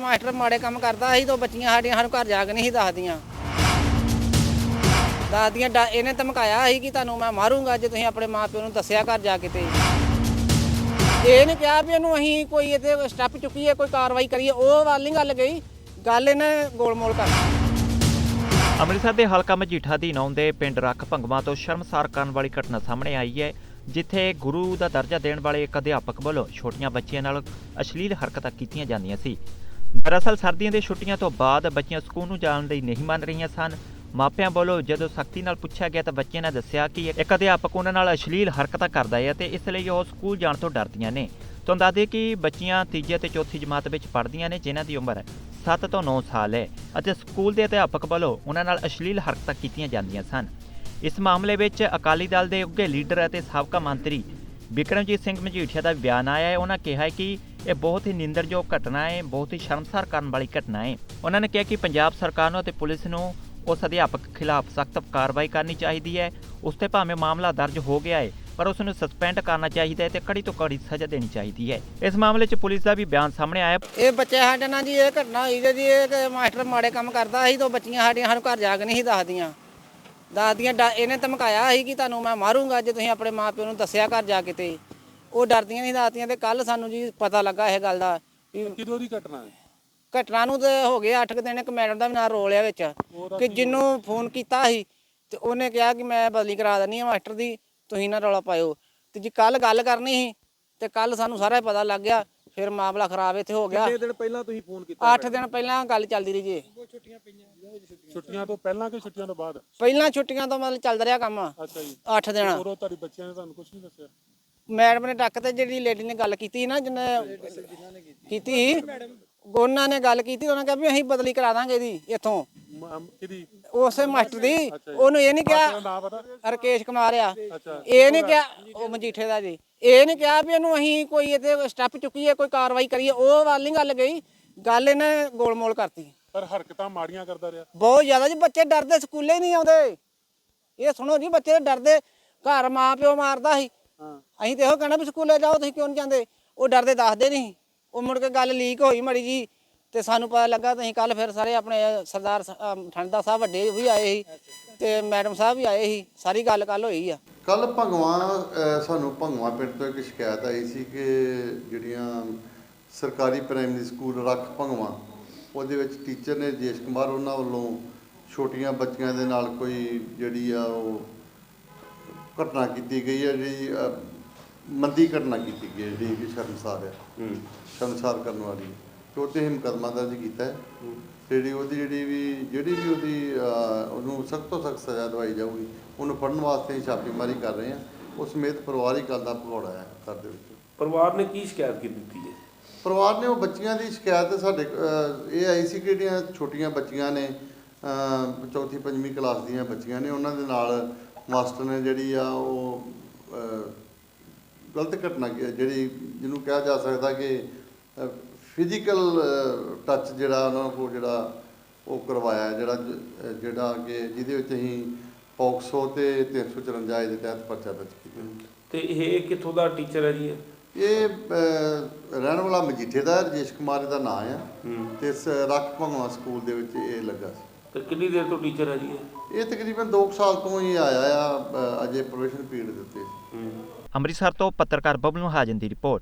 Master ਮਾੜੇ ਕੰਮ ਕਰਦਾ ਸੀ ਤਾਂ ਬੱਚੀਆਂ ਸਾਡੀਆਂ ਸਾਨੂੰ ਘਰ ਜਾ ਕੇ ਨਹੀਂ ਦੱਸਦੀਆਂ। ਦੱਸਦੀਆਂ ਇਹਨੇ ਧਮਕਾਇਆ ਸੀ ਕਿ ਤੁਹਾਨੂੰ ਮੈਂ ਮਾਰੂੰਗਾ ਜੇ ਤੁਸੀਂ ਆਪਣੇ ਮਾਪਿਓ ਨੂੰ ਦੱਸਿਆ ਘਰ ਜਾ ਕੇ ਤੇ। ਇਹ ਕਿਹਾ ਵੀ ਇਹਨੂੰ ਅਸੀਂ ਕੋਈ ਇੱਥੇ ਸਟੈਪ ਚੁੱਕੀਏ, ਕੋਈ ਕਾਰਵਾਈ ਕਰੀਏ, ਉਹ ਵੱਲ ਗੱਲ ਗਈ, ਗੱਲ ਇਹਨੇ ਗੋਲਮੋਲ ਕਰ ਅੰਮ੍ਰਿਤਸਰ ਦੇ ਹਲਕਾ ਮਜੀਠਾ ਦੀ ਨੌਂ ਦੇ ਪਿੰਡ ਰੱਖ ਭੰਗਵਾ ਤੋਂ ਸ਼ਰਮਸਾਰ ਕਰਨ ਵਾਲੀ ਘਟਨਾ ਸਾਹਮਣੇ ਆਈ ਹੈ, ਜਿੱਥੇ ਗੁਰੂ ਦਾ ਦਰਜਾ ਦੇਣ ਵਾਲੇ ਇੱਕ ਅਧਿਆਪਕ ਵੱਲੋਂ ਛੋਟੀਆਂ ਬੱਚੀਆਂ ਨਾਲ ਅਸ਼ਲੀਲ ਹਰਕਤਾਂ ਕੀਤੀਆਂ ਜਾਂਦੀਆਂ ਸੀ। ਦਰਅਸਲ ਸਰਦੀਆਂ ਦੀਆਂ ਛੁੱਟੀਆਂ ਤੋਂ ਬਾਅਦ ਬੱਚੀਆਂ ਸਕੂਲ ਨੂੰ ਜਾਣ ਲਈ ਨਹੀਂ ਮੰਨ ਰਹੀਆਂ ਸਨ। ਮਾਪਿਆਂ ਵੱਲੋਂ ਜਦੋਂ ਸਖਤੀ ਨਾਲ ਪੁੱਛਿਆ ਗਿਆ ਤਾਂ ਬੱਚਿਆਂ ਨੇ ਦੱਸਿਆ ਕਿ ਇੱਕ ਅਧਿਆਪਕ ਉਹਨਾਂ ਨਾਲ ਅਸ਼ਲੀਲ ਹਰਕਤਾਂ ਕਰਦਾ ਹੈ ਤੇ ਇਸ ਲਈ ਉਹ ਸਕੂਲ ਜਾਣ ਤੋਂ ਡਰਦੀਆਂ ਨੇ। ਤੁਹਾਨੂੰ ਦੱਸ ਦਈਏ ਕਿ ਬੱਚੀਆਂ ਤੀਜੇ ਤੇ ਚੌਥੀ ਜਮਾਤ ਵਿੱਚ ਪੜ੍ਹਦੀਆਂ ਨੇ, ਜਿਨ੍ਹਾਂ ਦੀ ਉਮਰ 7 ਤੋਂ 9 ਸਾਲ ਹੈ ਅਤੇ ਸਕੂਲ ਦੇ ਅਧਿਆਪਕ ਵੱਲੋਂ ਉਹਨਾਂ ਨਾਲ ਅਸ਼ਲੀਲ ਹਰਕਤਾਂ ਕੀਤੀਆਂ ਜਾਂਦੀਆਂ ਸਨ। ਇਸ ਮਾਮਲੇ ਵਿੱਚ ਅਕਾਲੀ ਦਲ ਦੇ ਉੱਘੇ ਲੀਡਰ ਅਤੇ ਸਾਬਕਾ ਮੰਤਰੀ ਵਿਕਰਮਜੀਤ ਸਿੰਘ ਮਜੀਠੀਆ ਦਾ ਬਿਆਨ ਆਇਆ ਹੈ। ਉਹਨਾਂ ਕਿਹਾ ਹੈ ਕਿ ਇਹ ਬਹੁਤ ਹੀ ਨਿੰਦਰਯੋਗ ਘਟਨਾ ਹੈ, ਬਹੁਤ ਹੀ ਸ਼ਰਮਸਾਰ ਕਰਨ ਵਾਲੀ ਘਟਨਾ ਹੈ। ਉਹਨਾਂ ਨੇ ਕਿਹਾ ਕਿ ਪੰਜਾਬ ਸਰਕਾਰ ਨੂੰ ਅਤੇ ਪੁਲਿਸ ਨੂੰ ਉਸ ਅਧਿਆਪਕ ਖਿਲਾਫ ਸਖਤ ਕਾਰਵਾਈ ਕਰਨੀ ਚਾਹੀਦੀ ਹੈ। ਉਸ ਤੇ ਭਾਵੇਂ ਮਾਮਲਾ ਦਰਜ ਹੋ ਗਿਆ ਹੈ, ਪਰ ਉਸ ਨੂੰ ਸਸਪੈਂਡ ਕਰਨਾ ਚਾਹੀਦਾ ਹੈ ਤੇ ਕੜੀ ਤੋਂ ਕੜੀ ਸਜ਼ਾ ਦੇਣੀ ਚਾਹੀਦੀ ਹੈ। ਇਸ ਮਾਮਲੇ 'ਚ ਪੁਲਿਸ ਦਾ ਵੀ ਬਿਆਨ ਸਾਹਮਣੇ ਆਇਆ। ਇਹ ਬੱਚੇ ਸਾਡੇ ਨਾਲ ਜੀ, ਇਹ ਘਟਨਾ ਹੋਈ ਜੇ ਜੀ, ਇਹ ਕਿ ਮਾਸਟਰ ਮਾੜੇ ਕੰਮ ਕਰਦਾ ਸੀ ਤਾਂ ਬੱਚੀਆਂ ਸਾਡੀਆਂ ਸਾਨੂੰ ਘਰ ਜਾ ਕੇ ਨਹੀਂ ਸੀ ਦੱਸਦੀਆਂ। ਦੱਸਦੀਆਂ, ਡਾ- ਇਹਨੇ ਧਮਕਾਇਆ ਸੀ ਕਿ ਤੁਹਾਨੂੰ ਮੈਂ ਮਾਰੂੰਗਾ ਜੇ ਤੁਸੀਂ ਆਪਣੇ ਮਾਪਿਓ ਨੂੰ ਦੱਸਿਆ ਘਰ ਜਾ ਕੇ ਤੇ। ਉਹ ਡਰਦੀਆਂ ਨਹੀਂ ਦੱਸਦੀਆਂ ਤੇ ਕੱਲ ਸਾਨੂੰ ਜੀ ਪਤਾ ਲੱਗਾ ਇਹ ਗੱਲ ਦਾ ਵੀ ਕਿਦੋਂ ਦੀ ਘਟਨਾ ਹੈ? ਘਟਨਾ ਨੂੰ ਤੇ ਹੋ ਗਏ 8 ਦਿਨ ਇੱਕ ਮੈਡਮ ਦਾ ਵੀ ਨਾਂ ਰੋਲ ਆ ਵਿੱਚ ਕਿ ਜਿਹਨੂੰ ਫੋਨ ਕੀਤਾ ਸੀ ਤੇ ਉਹਨੇ ਕਿਹਾ ਕਿ ਮੈਂ ਬਦਲੀ ਕਰਾ ਦਿੰਨੀ ਆ ਮਾਸਟਰ ਦੀ ਤੁਸੀਂ ਨਾ ਰੌਲਾ ਪਾਇਓ। ਤੇ ਜੀ ਕੱਲ ਗੱਲ ਕਰਨੀ ਸੀ ਤੇ ਕੱਲ ਸਾਨੂੰ ਸਾਰਾ ਹੀ ਪਤਾ ਲੱਗ ਗਿਆ ਫਿਰ ਮਾਮਲਾ ਖਰਾਬ ਇੱਥੇ ਹੋ ਗਿਆ। ਕਿੰਨੇ ਦਿਨ ਪਹਿਲਾਂ ਤੁਸੀਂ ਫੋਨ ਕੀਤਾ 8 ਦਿਨ ਪਹਿਲਾਂ ਗੱਲ ਚੱਲਦੀ ਰਹੀ ਜੀ। ਛੁੱਟੀਆਂ ਤੋਂ ਪਹਿਲਾਂ ਕਿ ਛੁੱਟੀਆਂ ਤੋਂ ਬਾਅਦ? ਪਹਿਲਾਂ ਛੁੱਟੀਆਂ ਤੋਂ ਮਤਲਬ ਚੱਲਦਾ ਰਿਹਾ ਕੰਮ ਅੱਛਾ ਜੀ। 8 ਦਿਨ। ਉਦੋਂ ਤੁਹਾਡੀ ਬੱਚਿਆਂ ਨੇ ਤੁਹਾਨੂੰ ਕੁਝ ਨਹੀਂ ਦੱਸਿਆ? ਮੈਡਮ ਨੇ ਟੱਕ ਤੇ ਜਿਹੜੀ ਲੇਡੀ ਨੇ ਗੱਲ ਕੀਤੀ ਨਾ ਜਿਹਨੇ ਕੀਤੀ ਉਹਨਾਂ ਨੇ ਗੱਲ ਕੀਤੀ ਉਹਨਾਂ ਕਿਹਾ ਵੀ ਅਸੀਂ ਬਦਲੀ ਕਰਾ ਦਾਂਗੇ ਇਹਦੀ ਇੱਥੋਂ। ਕਿਹਦੀ? ਉਸੇ ਮਾਸਟਰ ਦੀ। ਉਹਨੂੰ ਇਹ ਨਹੀਂ ਕਿਹਾ ਨਾਂ ਰਕੇਸ਼ ਕੁਮਾਰ ਆ। ਇਹ ਨਹੀਂ ਕਿਹਾ ਉਹ ਮਜੀਠੇ ਦਾ ਜੀ। ਇਹ ਨਹੀਂ ਕਿਹਾ ਵੀ ਇਹਨੂੰ ਅਸੀਂ ਕੋਈ ਇੱਥੇ ਸਟੈਪ ਚੁੱਕੀਏ ਕੋਈ ਕਾਰਵਾਈ ਕਰੀਏ। ਉਹ ਵੱਲ ਗੱਲ ਗਈ। ਗੱਲ ਇਹਨੇ ਗੋਲਮੋਲ ਕਰਤੀ। ਪਰ ਹਰਕਤਾਂ ਮਾੜੀਆਂ ਕਰਦਾ ਰਿਹਾ। ਬਹੁਤ ਜ਼ਿਆਦਾ ਜੀ ਬੱਚੇ ਡਰਦੇ ਸਕੂਲੇ ਨਹੀਂ ਆਉਂਦੇ। ਇਹ ਸੁਣੋ ਜੀ ਬੱਚੇ ਡਰਦੇ। ਘਰ ਮਾਂ ਪਿਓ ਮਾਰਦਾ ਸੀ। ਅਸੀਂ ਤੇ ਇਹੋ ਕਹਿਣਾ ਵੀ ਸਕੂਲੇ ਜਾਓ, ਤੁਸੀਂ ਕਿਉਂ ਨਹੀਂ ਜਾਂਦੇ? ਉਹ ਡਰਦੇ ਦੱਸਦੇ ਨਹੀਂ। ਉਹ ਮੁੜ ਕੇ ਗੱਲ ਲੀਕ ਹੋਈ ਮੜੀ ਜੀ, ਤੇ ਸਾਨੂੰ ਪਤਾ ਲੱਗਾ ਤੇ ਅਸੀਂ ਕੱਲ ਫਿਰ ਸਾਰੇ ਆਪਣੇ ਸਰਦਾਰ ਠੰਡਾ ਸਾਹਿਬ ਵੱਡੇ ਵੀ ਆਏ ਸੀ, ਤੇ ਮੈਡਮ ਸਾਹਿਬ ਵੀ ਆਏ ਸੀ, ਸਾਰੀ ਗੱਲ ਕੱਲ ਹੋਈ ਆ। ਕੱਲ ਭਗਵਾਨ ਸਾਨੂੰ ਭਗਵਾਂ ਪਿੰਡ ਤੋਂ ਇੱਕ ਸ਼ਿਕਾਇਤ ਆਈ ਸੀ ਕਿ ਜਿਹੜੀਆਂ ਸਰਕਾਰੀ ਪ੍ਰਾਇਮਰੀ ਸਕੂਲ ਰੱਖ ਭਗਵਾਂ, ਉਹਦੇ ਵਿੱਚ ਟੀਚਰ ਨੇ ਰਜੇਸ਼ ਕੁਮਾਰ ਉਹਨਾਂ ਵੱਲੋਂ ਛੋਟੀਆਂ ਬੱਚੀਆਂ ਦੇ ਨਾਲ ਕੋਈ ਜਿਹੜੀ ਆ ਉਹ ਘਟਨਾ ਕੀਤੀ ਗਈ ਹੈ ਜਿਹੜੀ ਮੰਦੀ ਘਟਨਾ ਕੀਤੀ ਗਈ ਹੈ ਜਿਹੜੀ ਕਿ ਸ਼ਰਮਸਾਰ ਹੈ। ਸ਼ਰਮਸਾਰ ਕਰਨ ਵਾਲੀ। ਤੇ ਉਹ 'ਤੇ ਹੀ ਮੁਕੱਦਮਾ ਦਰਜ ਕੀਤਾ ਹੈ। ਜਿਹੜੀ ਉਹਦੀ ਜਿਹੜੀ ਵੀ ਜਿਹੜੀ ਵੀ ਉਹਦੀ ਉਹਨੂੰ ਸਖਤ ਤੋਂ ਸਖਤ ਸਜ਼ਾ ਦਵਾਈ ਜਾਊਗੀ ਉਹਨੂੰ ਫੜਨ ਵਾਸਤੇ ਛਾਪੇਮਾਰੀ ਕਰ ਰਹੇ ਹਾਂ। ਉਸ ਸਮੇਤ ਪਰਿਵਾਰਿਕ ਗੱਲ ਦਾ ਭਗੌੜਾ ਹੈ ਘਰ ਦੇ ਵਿੱਚ। ਪਰਿਵਾਰ ਨੇ ਕੀ ਸ਼ਿਕਾਇਤ ਕੀ ਦਿੱਤੀ ਹੈ? ਪਰਿਵਾਰ ਨੇ ਉਹ ਬੱਚੀਆਂ ਦੀ ਸ਼ਿਕਾਇਤ ਸਾਡੇ ਇਹ ਆਈ ਸੀ ਕਿ ਜਿਹੜੀਆਂ ਛੋਟੀਆਂ ਬੱਚੀਆਂ ਨੇ ਚੌਥੀ ਪੰਜਵੀਂ ਕਲਾਸ ਦੀਆਂ ਬੱਚੀਆਂ ਨੇ ਉਹਨਾਂ ਦੇ ਨਾਲ ਮਾਸਟਰ ਨੇ ਜਿਹੜੀ ਆ ਉਹ ਗਲਤ ਘਟਨਾ ਕੀ- ਜਿਹੜੀ ਜਿਹਨੂੰ ਕਿਹਾ ਜਾ ਸਕਦਾ ਕਿ ਫਿਜ਼ੀਕਲ ਟੱਚ ਜਿਹੜਾ ਉਹਨਾਂ ਕੋਲ ਜਿਹੜਾ ਉਹ ਕਰਵਾਇਆ ਜਿਹੜਾ ਜਿਹੜਾ ਕਿ ਜਿਹਦੇ ਵਿੱਚ ਅਸੀਂ ਪੌਕਸੋ ਤੇ 354 ਦੇ ਤਹਿਤ ਪਰਚਾ ਦਰਜ ਕੀਤਾ। ਤੇ ਇਹ ਕਿੱਥੋਂ ਦਾ ਟੀਚਰ ਹੈ ਜੀ ਇਹ? ਰਹਿਣ ਵਾਲਾ ਮਜੀਠੇ ਦਾ ਰਜੇਸ਼ ਕੁਮਾਰ ਇਹਦਾ ਨਾਂ ਆ। ਤੇ ਇਸ ਰੱਖ ਭਗਵਾਨ ਸਕੂਲ ਦੇ ਵਿੱਚ ਇਹ ਲੱਗਾ ਸੀ। ਤੇ ਕਿੰਨੀ ਦੇਰ ਤੋਂ ਟੀਚਰ ਹੈ ਜੀ ਇਹ? ਇਹ ਤਕਰੀਬਨ 2 ਸਾਲ ਤੋਂ ਹੀ ਆਇਆ ਆ ਅਜੇ ਪ੍ਰੋਬੇਸ਼ਨ ਪੀਰੀਅਡ ਦੇ ਉੱਤੇ। ਅੰਮ੍ਰਿਤਸਰ ਤੋਂ ਪੱਤਰਕਾਰ ਬਬਲੂ ਹਾਜਨ ਦੀ ਰਿਪੋਰਟ।